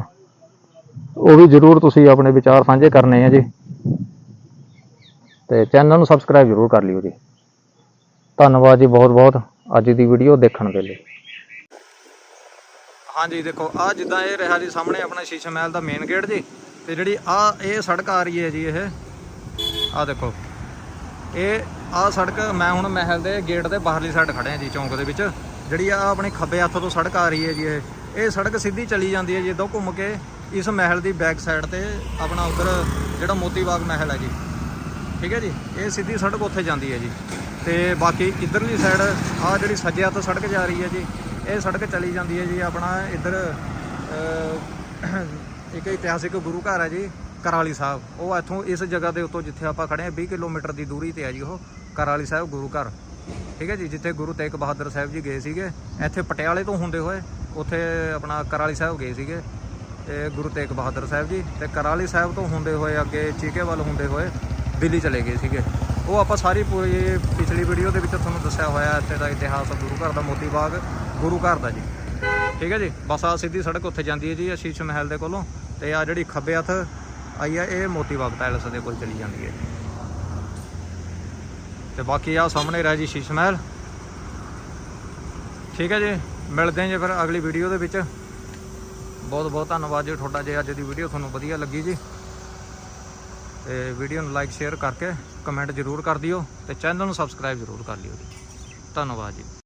ਉਹ ਵੀ ਜ਼ਰੂਰ ਤੁਸੀਂ ਆਪਣੇ ਵਿਚਾਰ ਸਾਂਝੇ ਕਰਨੇ ਆ ਜੀ। ਤੇ ਚੈਨਲ ਨੂੰ ਸਬਸਕ੍ਰਾਈਬ ਜ਼ਰੂਰ ਕਰ ਲਿਓ ਜੀ। ਧੰਨਵਾਦ ਜੀ ਬਹੁਤ ਬਹੁਤ ਅੱਜ ਦੀ ਵੀਡੀਓ ਦੇਖਣ ਦੇ ਲਈ। ਹਾਂਜੀ, ਦੇਖੋ ਆ ਜਿੱਦਾਂ ਇਹ ਰਿਹਾ ਜੀ ਸਾਹਮਣੇ ਆਪਣਾ ਸ਼ੀਸ਼ਾ ਮਹਿਲ ਦਾ ਮੇਨ ਗੇਟ ਜੀ, ਤੇ ਜਿਹੜੀ ਆ ਇਹ ਸੜਕ ਆ ਰਹੀ ਹੈ ਜੀ ਇਹ। ਆ ਦੇਖੋ, ਇਹ ਆ ਸੜਕ ਮੈਂ ਹੁਣ ਮਹਿਲ ਦੇ ਗੇਟ ਦੇ ਬਾਹਰਲੀ ਸਾਈਡ ਖੜੇ ਆ ਜੀ, ਚੌਂਕ ਦੇ ਵਿੱਚ। ਜਿਹੜੀ ਆ ਆਪਣੇ ਖੱਬੇ ਹੱਥ ਤੋਂ ਸੜਕ ਆ ਰਹੀ ਹੈ ਜੀ ਇਹ। ਇਹ ਸੜਕ ਸਿੱਧੀ ਚਲੀ ਜਾਂਦੀ ਹੈ ਜੀ ਇਦੋਂ ਘੁੰਮ ਕੇ ਇਸ ਮਹਿਲ ਦੀ ਬੈਕ ਸਾਈਡ ਤੇ ਆਪਣਾ ਉਧਰ ਜਿਹੜਾ ਮੋਤੀ ਬਾਗ ਮਹਿਲ ਹੈ ਜੀ। ਠੀਕ ਹੈ ਜੀ? ਇਹ ਸਿੱਧੀ ਸੜਕ ਉੱਥੇ ਜਾਂਦੀ ਹੈ ਜੀ। ਤੇ ਬਾਕੀ ਇਧਰਲੀ ਸਾਈਡ ਆ ਜਿਹੜੀ ਸੱਜੇ ਹੱਥ ਸੜਕ ਜਾ ਰਹੀ ਹੈ ਜੀ, ਇਹ ਸੜਕ ਚਲੀ ਜਾਂਦੀ ਹੈ ਜੀ। ਆਪਣਾ ਇਧਰ ਇੱਕ ਇਤਿਹਾਸਿਕ ਗੁਰੂ ਘਰ ਹੈ ਜੀ, ਕਰਾਲੀ ਸਾਹਿਬ। ਉਹ ਇੱਥੋਂ ਇਸ ਜਗ੍ਹਾ ਦੇ ਉੱਤੋਂ ਜਿੱਥੇ ਆਪਾਂ ਖੜੇ ਹਾਂ 20 ਕਿਲੋਮੀਟਰ ਦੀ ਦੂਰੀ ਤੇ ਹੈ ਜੀ ਉਹ ਕਰਾਲੀ ਸਾਹਿਬ ਗੁਰੂ ਘਰ। ਠੀਕ ਹੈ ਜੀ? ਜਿੱਥੇ ਗੁਰੂ ਤੇਗ ਬਹਾਦਰ ਸਾਹਿਬ ਜੀ ਗਏ ਸੀਗੇ। ਇੱਥੇ ਪਟਿਆਲੇ ਤੋਂ ਹੁੰਦੇ ਹੋਏ ਉੱਥੇ ਆਪਣਾ ਕਰਾਲੀ ਸਾਹਿਬ ਗਏ ਸੀਗੇ। ਤੇ ਗੁਰੂ ਤੇਗ ਬਹਾਦਰ ਸਾਹਿਬ ਜੀ ਤੇ ਕਰਾਲੀ ਸਾਹਿਬ ਤੋਂ ਹੁੰਦੇ ਹੋਏ ਅੱਗੇ ਚੀਕੇਵਾਲ ਹੁੰਦੇ ਹੋਏ ਦਿੱਲੀ ਚਲੇ ਗਏ ਸੀਗੇ। ਉਹ ਆਪਾਂ ਸਾਰੀ ਪੂਰੀ ਪਿਛਲੀ ਵੀਡੀਓ ਦੇ ਵਿੱਚ ਤੁਹਾਨੂੰ ਦੱਸਿਆ ਹੋਇਆ ਇੱਥੇ ਦਾ ਇਤਿਹਾਸ, ਗੁਰੂ ਘਰ ਦਾ ਮੋਤੀ ਬਾਗ, ਗੁਰੂ ਘਰ ਦਾ ਜੀ। ਠੀਕ ਹੈ ਜੀ? ਬਸ ਆ ਸਿੱਧੀ ਸੜਕ ਉੱਥੇ ਜਾਂਦੀ ਹੈ ਜੀ, ਅਸ਼ੀਸ਼ ਮਹਿਲ ਦੇ ਕੋਲੋਂ ਤੇ ਆ ਜਿਹੜੀ ਖੱਬੇ ਹੱਥ ਆਈ ਆ, ਇਹ ਮੋਤੀ ਬਾਗ ਪੈਲਸ ਦੇ ਕੋਲ ਚਲੀ ਜਾਂਦੀ ਹੈ ਤੇ ਬਾਕੀ ਆ ਸਾਹਮਣੇ ਰਹਿ ਜੀ ਸ਼ੀਸ਼ ਮਹਿਲ। ਠੀਕ ਹੈ ਜੀ? ਮਿਲਦੇ ਹਾਂ ਜੀ ਫਿਰ ਅਗਲੀ ਵੀਡੀਓ ਦੇ ਵਿੱਚ। ਬਹੁਤ ਬਹੁਤ ਧੰਨਵਾਦ ਜੀ ਤੁਹਾਡਾ ਜੇ ਅੱਜ ਦੀ ਵੀਡੀਓ ਤੁਹਾਨੂੰ ਵਧੀਆ ਲੱਗੀ ਜੀ। ਤੇ ਵੀਡੀਓ ਨੂੰ ਲਾਈਕ ਸ਼ੇਅਰ ਕਰਕੇ ਕਮੈਂਟ ਜ਼ਰੂਰ ਕਰ ਦਿਓ ਤੇ ਚੈਨਲ ਨੂੰ ਸਬਸਕ੍ਰਾਈਬ ਜ਼ਰੂਰ ਕਰ ਲਿਓ ਜੀ। ਧੰਨਵਾਦ ਜੀ।